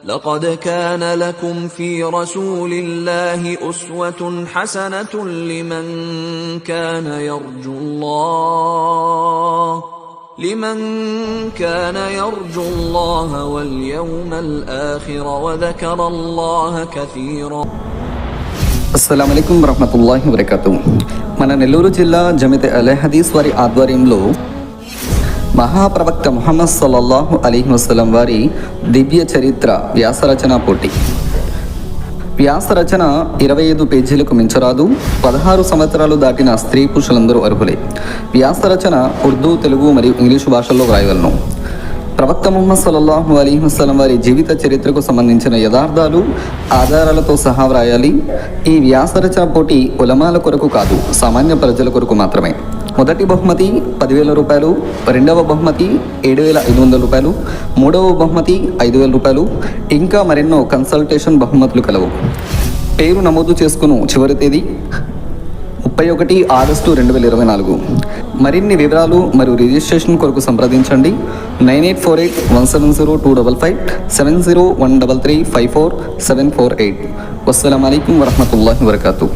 لقد كان لكم في رسول الله أسوة حسنة لمن كان يرجو الله لمن كان يرجو الله واليوم الآخر وذكر الله كثيرا అస్సలం అయికం వరహమతుల్లాహి వరకతు మన నెల్లూరు జిల్లా జమిత అలే హదీస్ వారి ఆధ్వర్యంలో మహాప్రవక్త ముహమ్మద్ సల్లల్లాహు అలీహి వసలం వారి దివ్య చరిత్ర వ్యాసరచన పోటీ. వ్యాసరచన ఇరవై ఐదు పేజీలకు మించరాదు పదహారు సంవత్సరాలు దాటిన స్త్రీ పురుషులందరూ అర్హులే. వ్యాసరచన ఉర్దూ తెలుగు మరియు ఇంగ్లీషు భాషల్లో వ్రాయగలను. ప్రవక్త ముహమ్మద్ సల్లల్లాహు అలీ వసలం వారి జీవిత చరిత్రకు సంబంధించిన యథార్థాలు ఆధారాలతో సహా వ్రాయాలి. ఈ వ్యాసరచన పోటీ ఉలమాల కొరకు కాదు సామాన్య ప్రజల కొరకు మాత్రమే. మొదటి బహుమతి పదివేల రూపాయలు రెండవ బహుమతి ఏడు వేల ఐదు వందల రూపాయలు మూడవ బహుమతి ఐదు వేల రూపాయలు. ఇంకా మరెన్నో కన్సల్టేషన్ బహుమతులు కలవు. పేరు నమోదు చేసుకును చివరి తేదీ ముప్పై ఒకటి ఆగస్టు రెండు వేల ఇరవై నాలుగు. మరిన్ని వివరాలు మరియు రిజిస్ట్రేషన్ కొరకు సంప్రదించండి. Nine eight four eight one seven zero two double five seven zero one double three five four seven four eight. వస్సలం అయికం వరహమతుల్లాహి వరకాతూ.